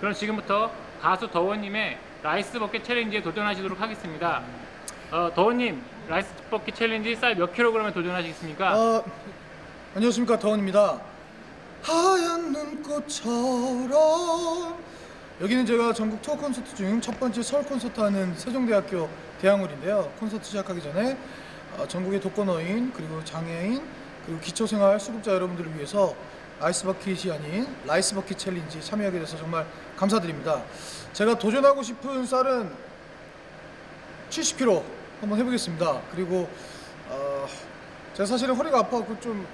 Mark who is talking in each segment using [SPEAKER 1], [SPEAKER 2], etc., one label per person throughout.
[SPEAKER 1] 그럼 지금부터 가수 더원님의 라이스 버킷 챌린지에 도전하시도록 하겠습니다. 어, 더원님 라이스 버킷 챌린지 쌀 몇 킬로그램에 도전하시겠습니까?
[SPEAKER 2] 아, 안녕하십니까 더원입니다. 하얀 눈꽃처럼 여기는 제가 전국 투어 콘서트 중 첫 번째 서울 콘서트 하는 세종대학교 대학홀인데요. 콘서트 시작하기 전에 어, 전국의 독거노인 그리고 장애인 그리고 기초생활 수급자 여러분들을 위해서 아이스버킷이 아닌 라이스버킷 챌린지 참여하게 돼서 정말 감사드립니다. 제가 도전하고 싶은 쌀은 70kg 한번 해보겠습니다. 그리고 어, 제가 사실은 허리가 아파서 좀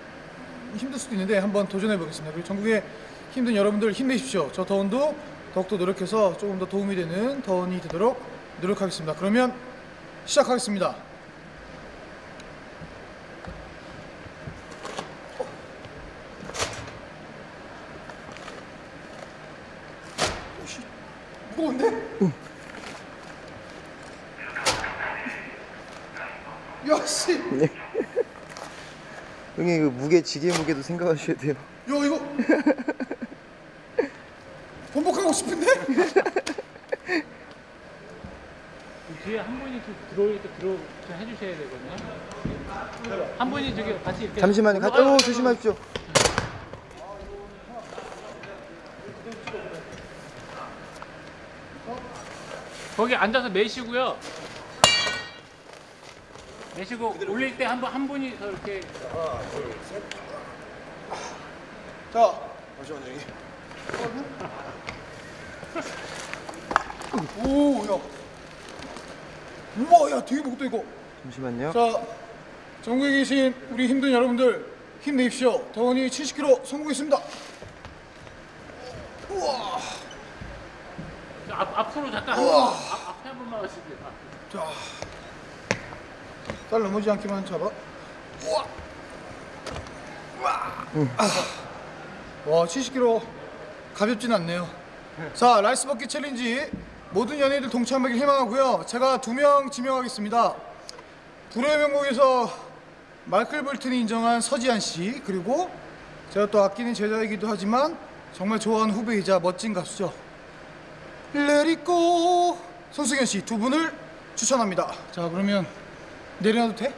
[SPEAKER 2] 힘들 수도 있는데 한번 도전해 보겠습니다. 그리고 전국에 힘든 여러분들 힘내십시오. 저 더원도 더욱더 노력해서 조금 더 도움이 되는 더원이 되도록 노력하겠습니다. 그러면 시작하겠습니다. 오씨, 무거운데? 야 씨, 야
[SPEAKER 3] 형님 그 무게 지게 무게도 생각하셔야 돼요.
[SPEAKER 2] 이거 번복하고 싶은데?
[SPEAKER 1] 뒤에 한 분이 좀 들어올 때 들어 좀 해주셔야 되거든요. 한 분이 저기 같이 이렇게
[SPEAKER 3] 잠시만요. 가,
[SPEAKER 1] 아유,
[SPEAKER 3] 어,
[SPEAKER 1] 아유,
[SPEAKER 3] 조심하십시오.
[SPEAKER 1] 거기 앉아서 매시고요. 매시고 올릴 때한분한 분이 더 이렇게
[SPEAKER 2] 자, 오, 야, 우와, 야, 되게 무겁다 이거.
[SPEAKER 3] 잠시만요.
[SPEAKER 2] 자, 전국에 계신 우리 힘든 여러분들 힘내십시오. 더원이 70kg 성공했습니다. 우와,
[SPEAKER 1] 저 앞, 앞으로 잠깐
[SPEAKER 2] 우와.
[SPEAKER 1] 앞, 앞에 한 번만 하시게요.
[SPEAKER 2] 자, 딸 넘어지지 않게만 잡아. 우와, 우와, 아. 와, 70kg 가볍진 않네요. 자, 라이스 버킷 챌린지 모든 연예인들 동참하길 희망하고요. 제가 두 명 지명하겠습니다. 불후의 명곡에서 마이클 볼튼이 인정한 서지한 씨 그리고 제가 또 아끼는 제자이기도 하지만 정말 좋아하는 후배이자 멋진 가수죠. 레리꼬 손승현 씨 두 분을 추천합니다. 자 그러면 내려놔도 돼?